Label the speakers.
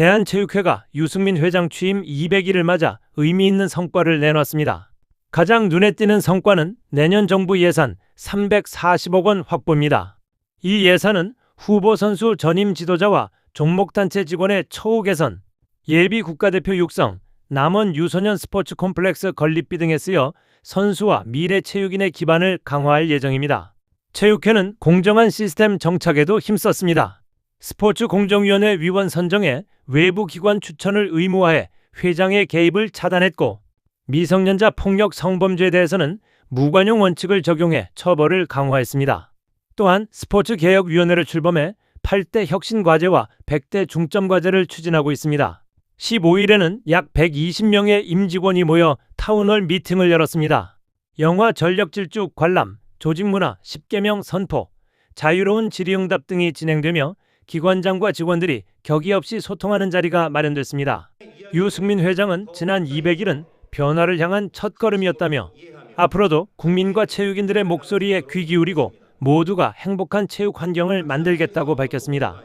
Speaker 1: 대한체육회가 유승민 회장 취임 200일을 맞아 의미 있는 성과를 내놨습니다. 가장 눈에 띄는 성과는 내년 정부 예산 340억 원 확보입니다. 이 예산은 후보 선수 전임 지도자와 종목단체 직원의 처우 개선, 예비 국가대표 육성, 남원 유소년 스포츠 콤플렉스 건립비 등에 쓰여 선수와 미래 체육인의 기반을 강화할 예정입니다. 체육회는 공정한 시스템 정착에도 힘썼습니다. 스포츠 공정위원회 위원 선정에 외부 기관 추천을 의무화해 회장의 개입을 차단했고 미성년자 폭력 성범죄에 대해서는 무관용 원칙을 적용해 처벌을 강화했습니다. 또한 스포츠 개혁위원회를 출범해 8대 혁신 과제와 100대 중점 과제를 추진하고 있습니다. 15일에는 약 120명의 임직원이 모여 타운홀 미팅을 열었습니다. 영화 전력질주 관람, 조직문화 10개명 선포, 자유로운 질의응답 등이 진행되며 기관장과 직원들이 격의 없이 소통하는 자리가 마련됐습니다. 유승민 회장은 지난 200일은 변화를 향한 첫걸음이었다며 앞으로도 국민과 체육인들의 목소리에 귀 기울이고 모두가 행복한 체육 환경을 만들겠다고 밝혔습니다.